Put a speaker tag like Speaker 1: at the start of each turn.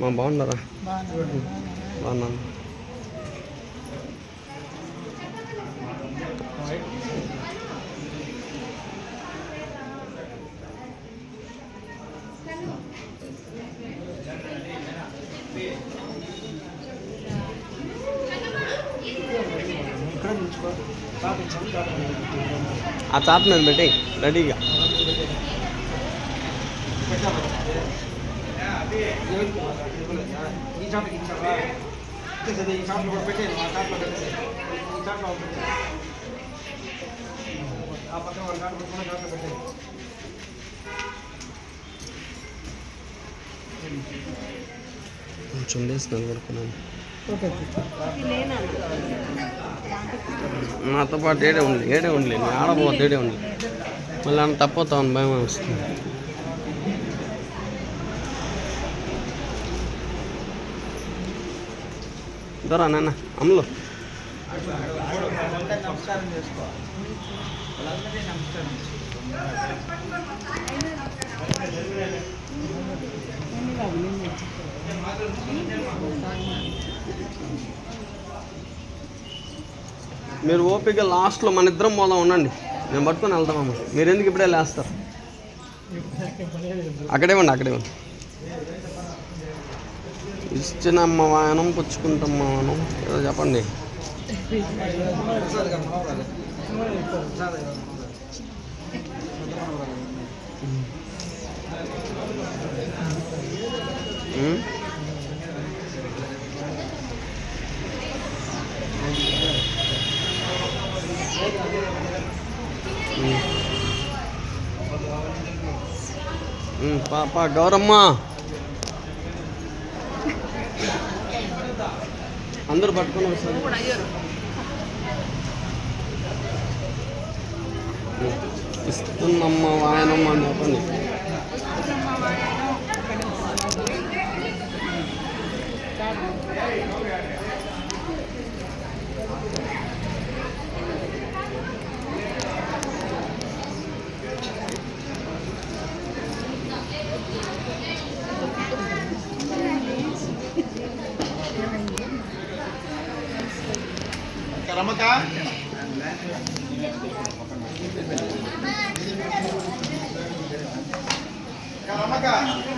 Speaker 1: మా బాగున్నారా?
Speaker 2: బాగున్నాను.
Speaker 1: ఆ చాట్ మీద పెట్టి రెడీగా.
Speaker 3: ఈ చాట్ ఈ చాట్ ఈ చాట్లో కూడా మా చాట్లో ఈ చాట్లో ఆ పక్కన వాళ్ళ చాట్ పెట్టుకున్న చాట్లో పెట్టేది
Speaker 1: కొంచెం పడుకున్నాను నాతో పాటు ఏడే ఉంది ఏడే ఉండలే నేను ఆడపోతే ఏడే ఉంది మళ్ళీ అన్న తప్పవుతామని భయం వస్తుంది. దొరా నాన్న అమ్ములు. మీరు ఓపిక లాస్ట్లో మన ఇద్దరం పోదాం ఉండండి. నేను పట్టుకొని వెళ్తామమ్మ మీరు ఎందుకు ఇప్పుడే లేస్తారు? అక్కడే ఉండి అక్కడే ఉండి ఇచ్చినమ్మ వాహనం పుచ్చుకుంటాం మనం. చెప్పండి. పా గౌరమ్మ. అందరూ పట్టుకొని వస్తారు. ఇస్తున్నమ్మ వాయనమ్మ అని చెప్పండి.
Speaker 3: రమక. రమక.